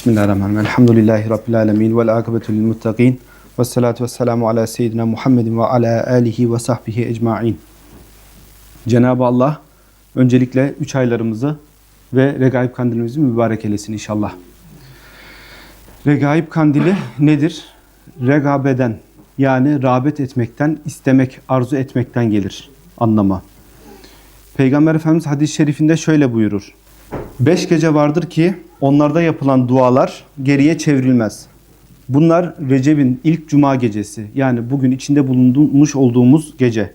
Bismillahirrahmanirrahim. Elhamdülillahi Rabbil alemin. Vel akıbetu lil muttaqin. Ve salatu ve selamu ala seyyidina Muhammedin ve ala alihi ve sahbihi ecma'in. Cenab-ı Allah öncelikle üç aylarımızı ve Regaib kandilimizi mübarek eylesin inşallah. Regaib kandili nedir? Regabeden yani rağbet etmekten, istemek, arzu etmekten gelir anlama. Peygamber Efendimiz hadis-i şerifinde şöyle buyurur. Beş gece vardır ki onlarda yapılan dualar geriye çevrilmez. Bunlar Recep'in ilk cuma gecesi yani bugün içinde bulunmuş olduğumuz gece.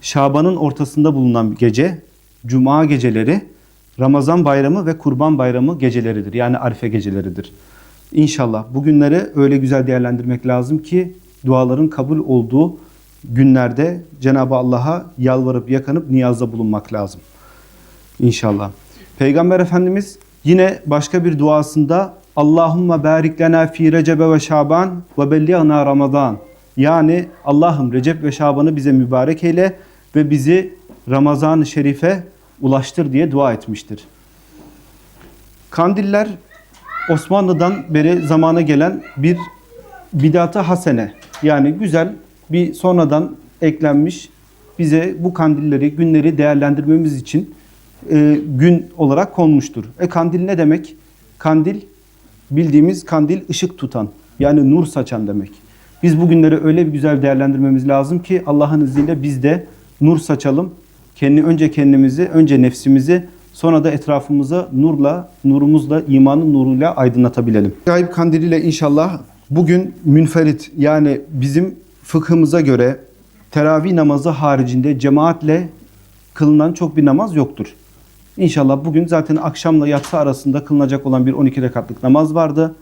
Şaban'ın ortasında bulunan gece, cuma geceleri, Ramazan bayramı ve kurban bayramı geceleridir. Yani Arife geceleridir. İnşallah bu günleri öyle güzel değerlendirmek lazım ki duaların kabul olduğu günlerde Cenab-ı Allah'a yalvarıp yakanıp niyazda bulunmak lazım. İnşallah. Peygamber Efendimiz yine başka bir duasında Allahumma barik lena fi Recebe ve Şaban ve bellighna Ramazan. Yani Allah'ım Recep ve Şaban'ı bize mübarek eyle ve bizi Ramazan-ı Şerif'e ulaştır diye dua etmiştir. Kandiller Osmanlı'dan beri zamana gelen bir bidat-ı hasene yani güzel bir sonradan eklenmiş bize bu kandilleri, günleri değerlendirmemiz için e, gün olarak konmuştur. E kandil ne demek? Kandil bildiğimiz kandil ışık tutan yani nur saçan demek. Biz bu günleri öyle bir güzel değerlendirmemiz lazım ki Allah'ın izniyle biz de nur saçalım. Kendi önce kendimizi, önce nefsimizi, sonra da etrafımıza nurla, nurumuzla, imanın nuruyla aydınlatabilelim. Gayb kandiliyle inşallah bugün münferit yani bizim fıkhımıza göre teravih namazı haricinde cemaatle kılınan çok bir namaz yoktur. İnşallah bugün zaten akşamla yatsı arasında kılınacak olan bir 12 rekatlık namaz vardı.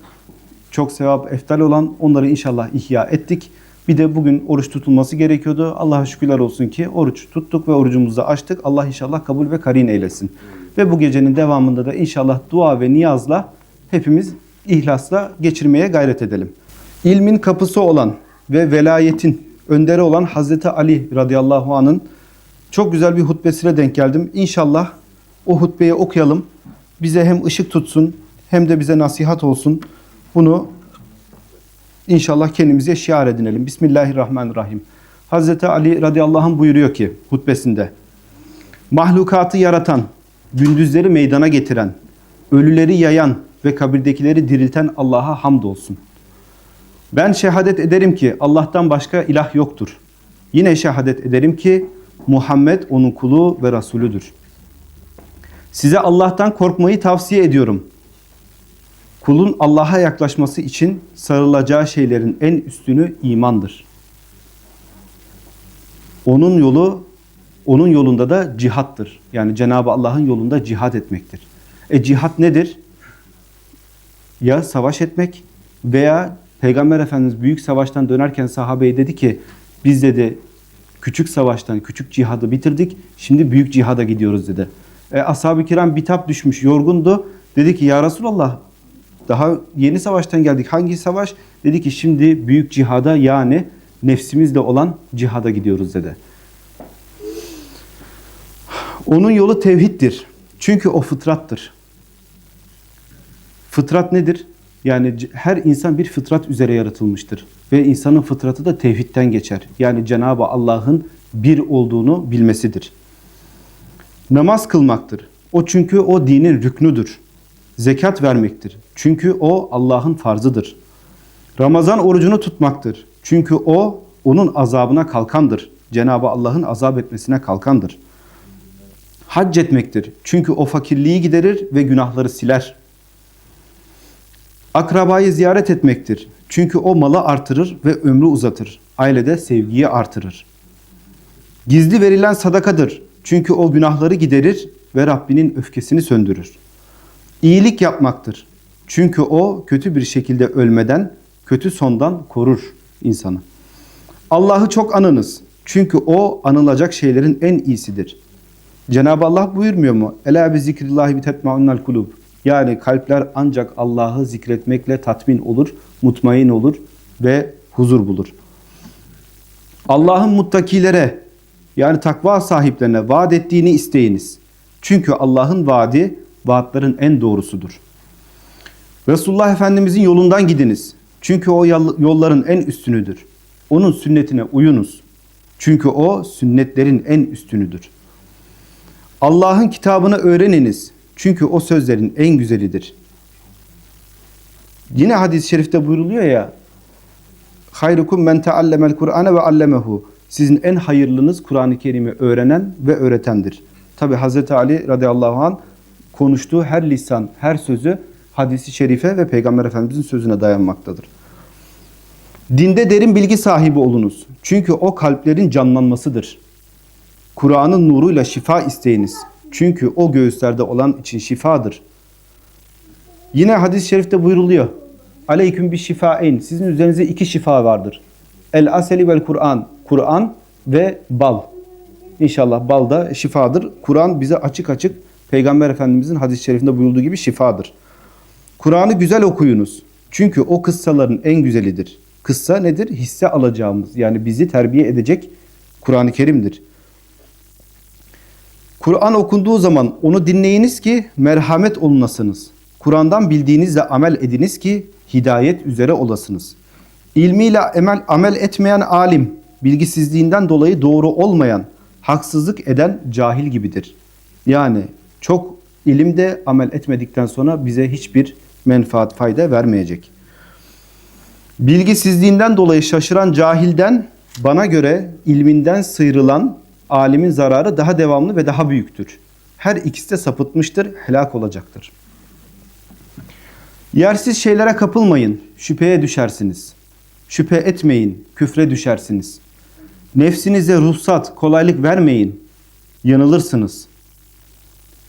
Çok sevap eftal olan onları inşallah ihya ettik. Bir de bugün oruç tutulması gerekiyordu. Allah'a şükürler olsun ki oruç tuttuk ve orucumuzu açtık. Allah inşallah kabul ve karin eylesin. Ve bu gecenin devamında da inşallah dua ve niyazla hepimiz ihlasla geçirmeye gayret edelim. İlmin kapısı olan ve velayetin önderi olan Hazreti Ali radıyallahu anh'ın çok güzel bir hutbesine denk geldim. İnşallah o hutbeyi okuyalım. Bize hem ışık tutsun hem de bize nasihat olsun. Bunu inşallah kendimize şiar edinelim. Bismillahirrahmanirrahim. Hazreti Ali radıyallahu anh buyuruyor ki hutbesinde. Mahlukatı yaratan, gündüzleri meydana getiren, ölüleri yayan ve kabirdekileri dirilten Allah'a hamdolsun. Ben şehadet ederim ki Allah'tan başka ilah yoktur. Yine şehadet ederim ki Muhammed onun kulu ve Resulüdür. Size Allah'tan korkmayı tavsiye ediyorum. Kulun Allah'a yaklaşması için sarılacağı şeylerin en üstünü imandır. Onun yolu, onun yolunda da cihattır. Yani Cenab-ı Allah'ın yolunda cihat etmektir. E cihat nedir? Ya savaş etmek veya Peygamber Efendimiz büyük savaştan dönerken sahabeye dedi ki biz dedi küçük savaştan, küçük cihadı bitirdik. Şimdi büyük cihada gidiyoruz dedi. E, Ashab-ı kiram bitap düşmüş, yorgundu. Dedi ki ya Resulallah daha yeni savaştan geldik. Hangi savaş? Dedi ki şimdi büyük cihada yani nefsimizle olan cihada gidiyoruz dedi. Onun yolu tevhiddir. Çünkü o fıtrattır. Fıtrat nedir? Yani her insan bir fıtrat üzere yaratılmıştır. Ve insanın fıtratı da tevhidten geçer. Yani Cenab-ı Allah'ın bir olduğunu bilmesidir. Namaz kılmaktır. O çünkü o dinin rüknüdür. Zekat vermektir. Çünkü o Allah'ın farzıdır. Ramazan orucunu tutmaktır. Çünkü o onun azabına kalkandır. Cenab-ı Allah'ın azap etmesine kalkandır. Hac etmektir. Çünkü o fakirliği giderir ve günahları siler. Akrabayı ziyaret etmektir. Çünkü o malı artırır ve ömrü uzatır. Ailede sevgiyi artırır. Gizli verilen sadakadır. Çünkü o günahları giderir ve Rabbinin öfkesini söndürür. İyilik yapmaktır. Çünkü o kötü bir şekilde ölmeden, kötü sondan korur insanı. Allah'ı çok anınız. Çünkü o anılacak şeylerin en iyisidir. Cenab-ı Allah buyurmuyor mu? Ela bi zikrillahi bi tetmaunnal kulub. Yani kalpler ancak Allah'ı zikretmekle tatmin olur, mutmain olur ve huzur bulur. Allah'ın muttakilere yani takva sahiplerine vaat ettiğini isteyiniz. Çünkü Allah'ın vaadi vaatlerin en doğrusudur. Resulullah Efendimizin yolundan gidiniz. Çünkü o yol- yolların en üstünüdür. Onun sünnetine uyunuz. Çünkü o sünnetlerin en üstünüdür. Allah'ın kitabını öğreniniz. Çünkü o sözlerin en güzelidir. Yine hadis-i şerifte buyruluyor ya Hayrukum men teallemel Kur'ane ve allemehu. Sizin en hayırlınız Kur'an-ı Kerim'i öğrenen ve öğretendir. Tabi Hazreti Ali radıyallahu an konuştuğu her lisan, her sözü hadisi şerife ve Peygamber Efendimizin sözüne dayanmaktadır. Dinde derin bilgi sahibi olunuz. Çünkü o kalplerin canlanmasıdır. Kur'an'ın nuruyla şifa isteyiniz. Çünkü o göğüslerde olan için şifadır. Yine hadis-i şerifte buyruluyor. Aleyküm bir şifaeyn. Sizin üzerinize iki şifa vardır. El aseli vel Kur'an. Kur'an ve bal. İnşallah bal da şifadır. Kur'an bize açık açık Peygamber Efendimizin hadis-i şerifinde buyurduğu gibi şifadır. Kur'an'ı güzel okuyunuz. Çünkü o kıssaların en güzelidir. Kıssa nedir? Hisse alacağımız yani bizi terbiye edecek Kur'an-ı Kerim'dir. Kur'an okunduğu zaman onu dinleyiniz ki merhamet olunasınız. Kur'an'dan bildiğinizle amel ediniz ki hidayet üzere olasınız. İlmiyle emel, amel etmeyen alim, bilgisizliğinden dolayı doğru olmayan, haksızlık eden cahil gibidir. Yani çok ilimde amel etmedikten sonra bize hiçbir menfaat, fayda vermeyecek. Bilgisizliğinden dolayı şaşıran cahilden bana göre ilminden sıyrılan alimin zararı daha devamlı ve daha büyüktür. Her ikisi de sapıtmıştır, helak olacaktır. Yersiz şeylere kapılmayın, şüpheye düşersiniz. Şüphe etmeyin, küfre düşersiniz. Nefsinize ruhsat, kolaylık vermeyin, yanılırsınız.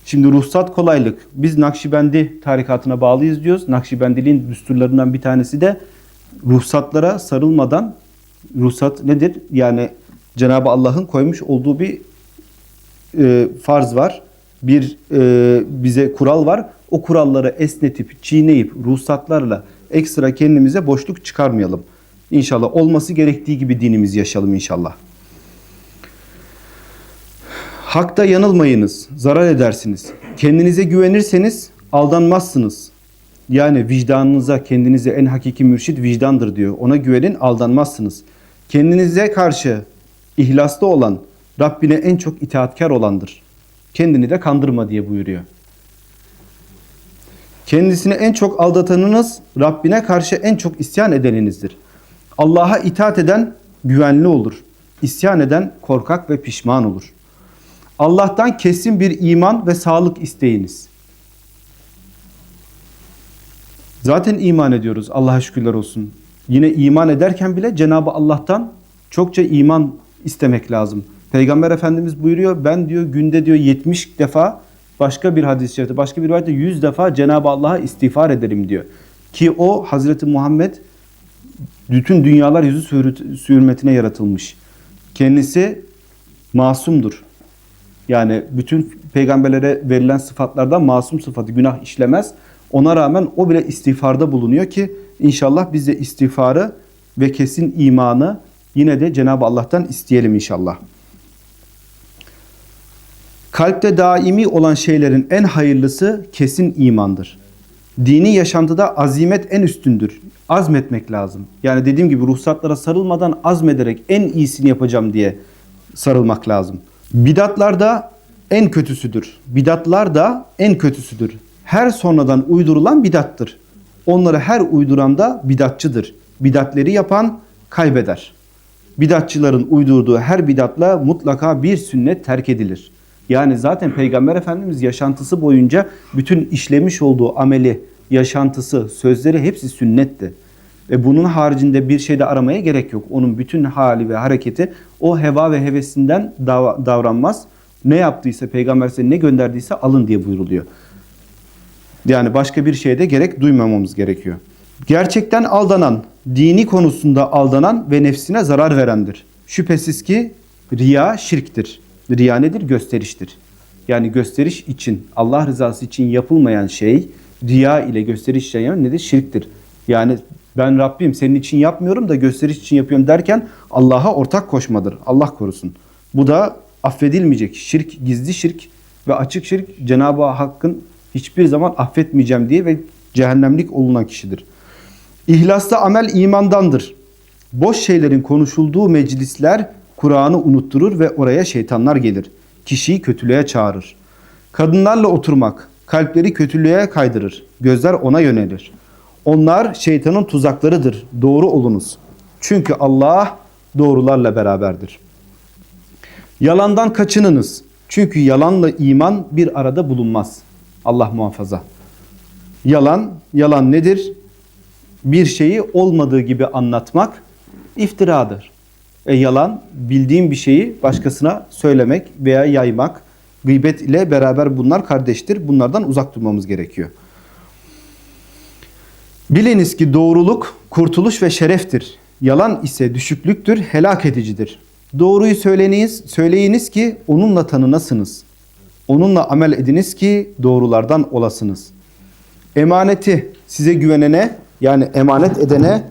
Şimdi ruhsat kolaylık. Biz Nakşibendi tarikatına bağlıyız diyoruz. Nakşibendiliğin düsturlarından bir tanesi de ruhsatlara sarılmadan ruhsat nedir? Yani Cenab-ı Allah'ın koymuş olduğu bir e, farz var. Bir e, bize kural var. O kuralları esnetip, çiğneyip, ruhsatlarla ekstra kendimize boşluk çıkarmayalım. İnşallah olması gerektiği gibi dinimizi yaşayalım inşallah. Hakta yanılmayınız, zarar edersiniz. Kendinize güvenirseniz aldanmazsınız. Yani vicdanınıza, kendinize en hakiki mürşit vicdandır diyor. Ona güvenin, aldanmazsınız. Kendinize karşı ihlaslı olan, Rabbine en çok itaatkar olandır. Kendini de kandırma diye buyuruyor. Kendisini en çok aldatanınız, Rabbine karşı en çok isyan edeninizdir. Allah'a itaat eden güvenli olur. İsyan eden korkak ve pişman olur. Allah'tan kesin bir iman ve sağlık isteyiniz. Zaten iman ediyoruz. Allah'a şükürler olsun. Yine iman ederken bile Cenab-ı Allah'tan çokça iman istemek lazım. Peygamber Efendimiz buyuruyor ben diyor günde diyor 70 defa başka bir hadis-i başka bir rivayette 100 defa Cenab-ı Allah'a istiğfar ederim diyor. Ki o Hazreti Muhammed bütün dünyalar yüzü hürmetine yaratılmış. Kendisi masumdur. Yani bütün peygamberlere verilen sıfatlardan masum sıfatı günah işlemez. Ona rağmen o bile istiğfarda bulunuyor ki inşallah biz de istiğfarı ve kesin imanı yine de Cenab-ı Allah'tan isteyelim inşallah. Kalpte daimi olan şeylerin en hayırlısı kesin imandır. Dini yaşantıda azimet en üstündür. Azmetmek lazım. Yani dediğim gibi ruhsatlara sarılmadan azmederek en iyisini yapacağım diye sarılmak lazım. Bidatlar da en kötüsüdür. Bidatlar da en kötüsüdür. Her sonradan uydurulan bidattır. Onları her uyduran da bidatçıdır. Bidatleri yapan kaybeder. Bidatçıların uydurduğu her bidatla mutlaka bir sünnet terk edilir. Yani zaten Peygamber Efendimiz yaşantısı boyunca bütün işlemiş olduğu ameli, yaşantısı, sözleri hepsi sünnetti. Ve bunun haricinde bir şeyde aramaya gerek yok. Onun bütün hali ve hareketi o heva ve hevesinden dav- davranmaz. Ne yaptıysa peygamber size ne gönderdiyse alın diye buyruluyor. Yani başka bir şeyde gerek duymamamız gerekiyor. Gerçekten aldanan, dini konusunda aldanan ve nefsine zarar verendir. Şüphesiz ki riya şirktir. Riya nedir? Gösteriştir. Yani gösteriş için, Allah rızası için yapılmayan şey, riya ile gösteriş şey nedir? Şirktir. Yani ben Rabbim senin için yapmıyorum da gösteriş için yapıyorum derken Allah'a ortak koşmadır. Allah korusun. Bu da affedilmeyecek şirk, gizli şirk ve açık şirk Cenab-ı Hakk'ın hiçbir zaman affetmeyeceğim diye ve Cehennemlik olunan kişidir. İhlasta amel imandandır. Boş şeylerin konuşulduğu meclisler Kur'an'ı unutturur ve oraya şeytanlar gelir. Kişiyi kötülüğe çağırır. Kadınlarla oturmak kalpleri kötülüğe kaydırır. Gözler ona yönelir. Onlar şeytanın tuzaklarıdır. Doğru olunuz. Çünkü Allah doğrularla beraberdir. Yalandan kaçınınız. Çünkü yalanla iman bir arada bulunmaz. Allah muhafaza. Yalan, yalan nedir? Bir şeyi olmadığı gibi anlatmak iftiradır. E yalan bildiğim bir şeyi başkasına söylemek veya yaymak. Gıybet ile beraber bunlar kardeştir. Bunlardan uzak durmamız gerekiyor. Biliniz ki doğruluk kurtuluş ve şereftir. Yalan ise düşüklüktür, helak edicidir. Doğruyu söyleyiniz, söyleyiniz ki onunla tanınasınız. Onunla amel ediniz ki doğrulardan olasınız. Emaneti size güvenene yani emanet edene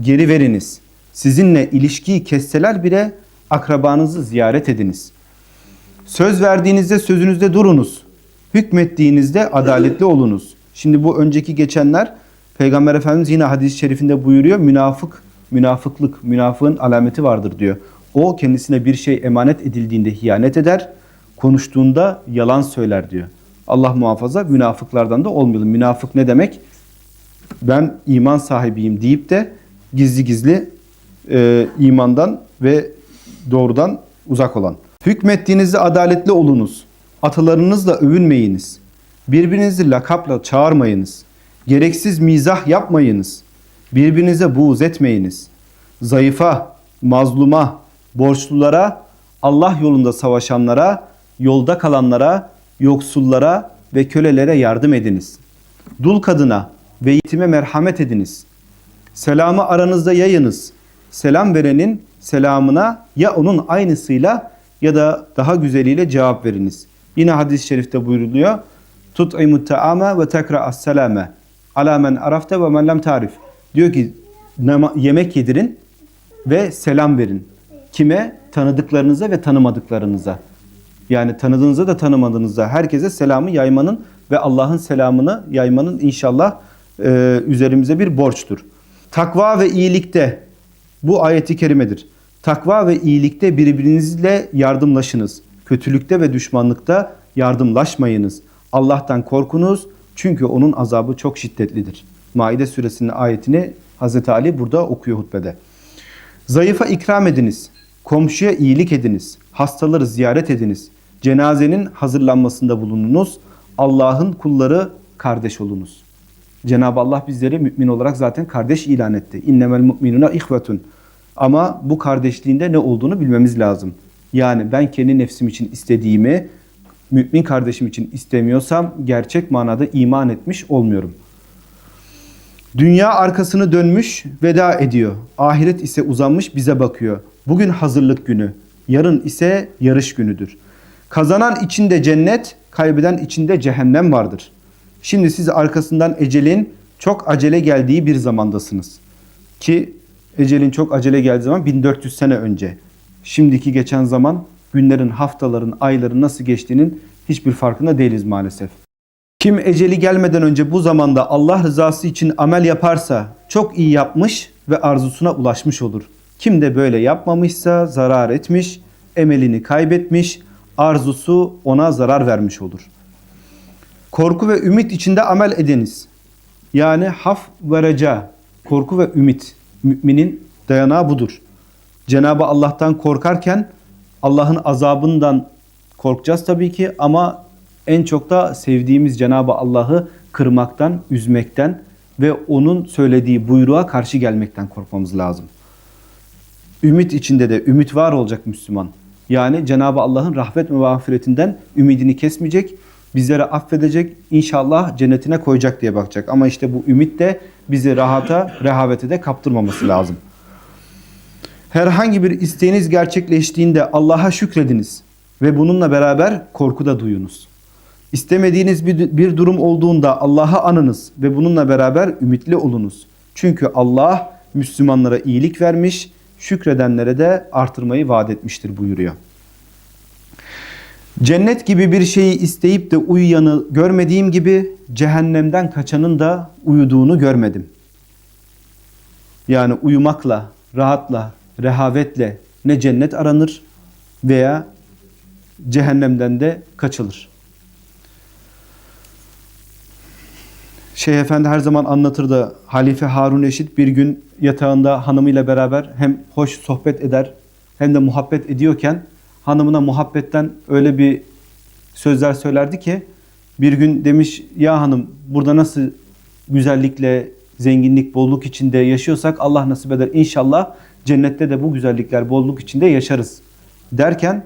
geri veriniz. Sizinle ilişkiyi kesseler bile akrabanızı ziyaret ediniz. Söz verdiğinizde sözünüzde durunuz. Hükmettiğinizde adaletli olunuz. Şimdi bu önceki geçenler Peygamber Efendimiz yine hadis-i şerifinde buyuruyor. Münafık, münafıklık, münafığın alameti vardır diyor. O kendisine bir şey emanet edildiğinde hiyanet eder, konuştuğunda yalan söyler diyor. Allah muhafaza münafıklardan da olmayalım. Münafık ne demek? Ben iman sahibiyim deyip de gizli gizli e, imandan ve doğrudan uzak olan. Hükmettiğinizde adaletli olunuz. Atalarınızla övünmeyiniz. Birbirinizi lakapla çağırmayınız. Gereksiz mizah yapmayınız. Birbirinize buğz etmeyiniz. Zayıfa, mazluma, borçlulara, Allah yolunda savaşanlara, yolda kalanlara, yoksullara ve kölelere yardım ediniz. Dul kadına ve yetime merhamet ediniz. Selamı aranızda yayınız. Selam verenin selamına ya onun aynısıyla ya da daha güzeliyle cevap veriniz. Yine hadis-i şerifte buyuruluyor. Tut'imut ta'ame ve tekra'as selame ala men arafte ve men lem tarif. Diyor ki yemek yedirin ve selam verin. Kime? Tanıdıklarınıza ve tanımadıklarınıza. Yani tanıdığınıza da tanımadığınıza herkese selamı yaymanın ve Allah'ın selamını yaymanın inşallah e, üzerimize bir borçtur. Takva ve iyilikte bu ayeti kerimedir. Takva ve iyilikte birbirinizle yardımlaşınız. Kötülükte ve düşmanlıkta yardımlaşmayınız. Allah'tan korkunuz çünkü onun azabı çok şiddetlidir. Maide suresinin ayetini Hazreti Ali burada okuyor hutbede. Zayıfa ikram ediniz. Komşuya iyilik ediniz. Hastaları ziyaret ediniz. Cenazenin hazırlanmasında bulununuz. Allah'ın kulları kardeş olunuz. Cenab-ı Allah bizleri mümin olarak zaten kardeş ilan etti. İnnemel mu'minuna ihvetun. Ama bu kardeşliğinde ne olduğunu bilmemiz lazım. Yani ben kendi nefsim için istediğimi mümin kardeşim için istemiyorsam gerçek manada iman etmiş olmuyorum. Dünya arkasını dönmüş, veda ediyor. Ahiret ise uzanmış bize bakıyor. Bugün hazırlık günü, yarın ise yarış günüdür. Kazanan içinde cennet, kaybeden içinde cehennem vardır. Şimdi siz arkasından ecelin çok acele geldiği bir zamandasınız. Ki ecelin çok acele geldiği zaman 1400 sene önce. Şimdiki geçen zaman günlerin, haftaların, ayların nasıl geçtiğinin hiçbir farkında değiliz maalesef. Kim eceli gelmeden önce bu zamanda Allah rızası için amel yaparsa çok iyi yapmış ve arzusuna ulaşmış olur. Kim de böyle yapmamışsa zarar etmiş, emelini kaybetmiş, arzusu ona zarar vermiş olur. Korku ve ümit içinde amel ediniz. Yani haf ve reca, korku ve ümit. Müminin dayanağı budur. Cenabı Allah'tan korkarken Allah'ın azabından korkacağız tabii ki ama en çok da sevdiğimiz Cenabı Allah'ı kırmaktan, üzmekten ve onun söylediği buyruğa karşı gelmekten korkmamız lazım. Ümit içinde de ümit var olacak Müslüman. Yani Cenabı Allah'ın rahmet ve mağfiretinden ümidini kesmeyecek, bizlere affedecek, inşallah cennetine koyacak diye bakacak. Ama işte bu ümit de bizi rahata, rehavete de kaptırmaması lazım. Herhangi bir isteğiniz gerçekleştiğinde Allah'a şükrediniz ve bununla beraber korku da duyunuz. İstemediğiniz bir, bir durum olduğunda Allah'a anınız ve bununla beraber ümitli olunuz. Çünkü Allah Müslümanlara iyilik vermiş, şükredenlere de artırmayı vaat etmiştir buyuruyor. Cennet gibi bir şeyi isteyip de uyuyanı görmediğim gibi cehennemden kaçanın da uyuduğunu görmedim. Yani uyumakla, rahatla, rehavetle ne cennet aranır veya cehennemden de kaçılır. Şeyh Efendi her zaman anlatırdı. Halife Harun Eşit bir gün yatağında hanımıyla beraber hem hoş sohbet eder hem de muhabbet ediyorken hanımına muhabbetten öyle bir sözler söylerdi ki bir gün demiş ya hanım burada nasıl güzellikle, zenginlik, bolluk içinde yaşıyorsak Allah nasip eder inşallah cennette de bu güzellikler, bolluk içinde yaşarız derken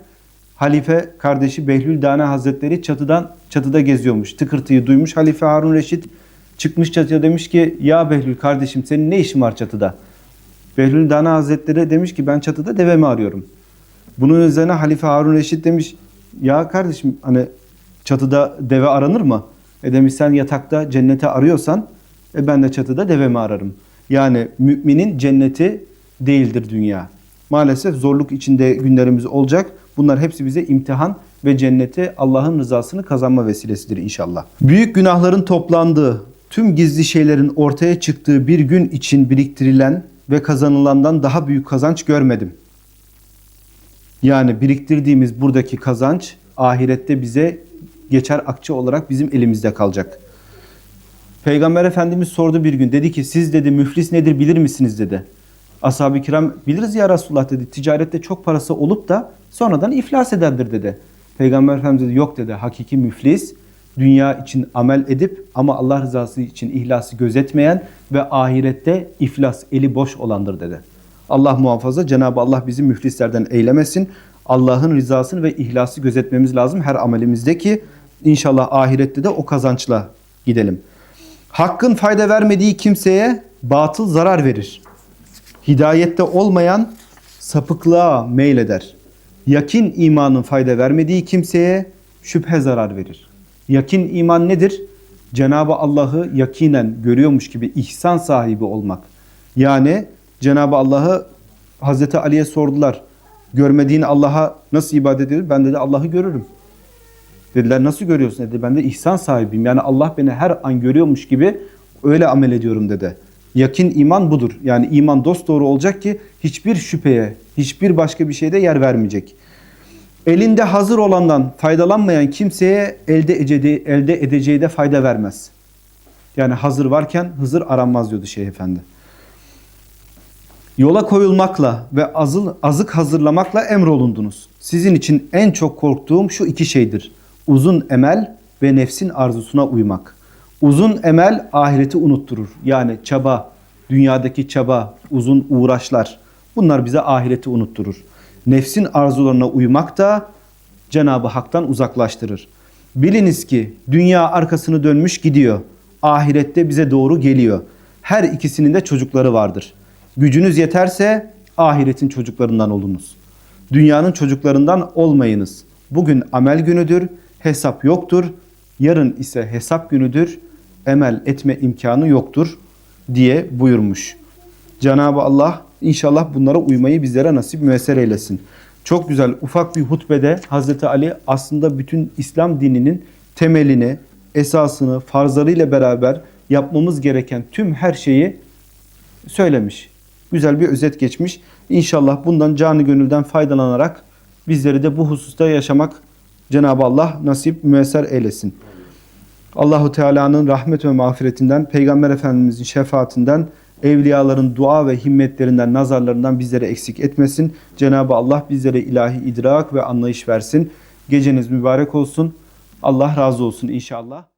halife kardeşi Behlül Dane Hazretleri çatıdan çatıda geziyormuş. Tıkırtıyı duymuş Halife Harun Reşit çıkmış çatıya demiş ki ya Behlül kardeşim senin ne işin var çatıda? Behlül Dane Hazretleri demiş ki ben çatıda devemi arıyorum. Bunun üzerine Halife Harun Reşit demiş ya kardeşim hani çatıda deve aranır mı? E demiş sen yatakta cenneti arıyorsan e ben de çatıda devemi ararım. Yani müminin cenneti değildir dünya. Maalesef zorluk içinde günlerimiz olacak. Bunlar hepsi bize imtihan ve cenneti Allah'ın rızasını kazanma vesilesidir inşallah. Büyük günahların toplandığı, tüm gizli şeylerin ortaya çıktığı bir gün için biriktirilen ve kazanılandan daha büyük kazanç görmedim. Yani biriktirdiğimiz buradaki kazanç ahirette bize geçer akçe olarak bizim elimizde kalacak. Peygamber Efendimiz sordu bir gün. Dedi ki siz dedi müflis nedir bilir misiniz dedi. Ashab-ı kiram biliriz ya Resulullah dedi. Ticarette çok parası olup da sonradan iflas edendir dedi. Peygamber Efendimiz dedi yok dedi. Hakiki müflis dünya için amel edip ama Allah rızası için ihlası gözetmeyen ve ahirette iflas eli boş olandır dedi. Allah muhafaza Cenab-ı Allah bizi müflislerden eylemesin. Allah'ın rızasını ve ihlası gözetmemiz lazım her amelimizde ki inşallah ahirette de o kazançla gidelim. Hakkın fayda vermediği kimseye batıl zarar verir. Hidayette olmayan sapıklığa meyleder. Yakin imanın fayda vermediği kimseye şüphe zarar verir. Yakin iman nedir? Cenab-ı Allah'ı yakinen görüyormuş gibi ihsan sahibi olmak. Yani Cenab-ı Allah'ı Hazreti Ali'ye sordular. Görmediğin Allah'a nasıl ibadet edilir? Ben dedi Allah'ı görürüm. Dediler nasıl görüyorsun? Dedi ben de ihsan sahibiyim. Yani Allah beni her an görüyormuş gibi öyle amel ediyorum dedi. Yakin iman budur. Yani iman dost doğru olacak ki hiçbir şüpheye, hiçbir başka bir şeyde yer vermeyecek. Elinde hazır olandan faydalanmayan kimseye elde edeceği, elde edeceği de fayda vermez. Yani hazır varken hızır aranmaz diyordu Şeyh Efendi. Yola koyulmakla ve azıl, azık hazırlamakla emrolundunuz. Sizin için en çok korktuğum şu iki şeydir. Uzun emel ve nefsin arzusuna uymak. Uzun emel ahireti unutturur. Yani çaba, dünyadaki çaba, uzun uğraşlar bunlar bize ahireti unutturur. Nefsin arzularına uymak da Cenab-ı Hak'tan uzaklaştırır. Biliniz ki dünya arkasını dönmüş gidiyor. Ahirette bize doğru geliyor. Her ikisinin de çocukları vardır. Gücünüz yeterse ahiretin çocuklarından olunuz. Dünyanın çocuklarından olmayınız. Bugün amel günüdür, hesap yoktur. Yarın ise hesap günüdür, emel etme imkanı yoktur diye buyurmuş. Cenab-ı Allah inşallah bunlara uymayı bizlere nasip müesser eylesin. Çok güzel ufak bir hutbede Hazreti Ali aslında bütün İslam dininin temelini, esasını, farzlarıyla beraber yapmamız gereken tüm her şeyi söylemiş. Güzel bir özet geçmiş. İnşallah bundan canı gönülden faydalanarak bizleri de bu hususta yaşamak Cenab-ı Allah nasip müesser eylesin. Allahu Teala'nın rahmet ve mağfiretinden, Peygamber Efendimizin şefaatinden, evliyaların dua ve himmetlerinden, nazarlarından bizlere eksik etmesin. Cenab-ı Allah bizlere ilahi idrak ve anlayış versin. Geceniz mübarek olsun. Allah razı olsun inşallah.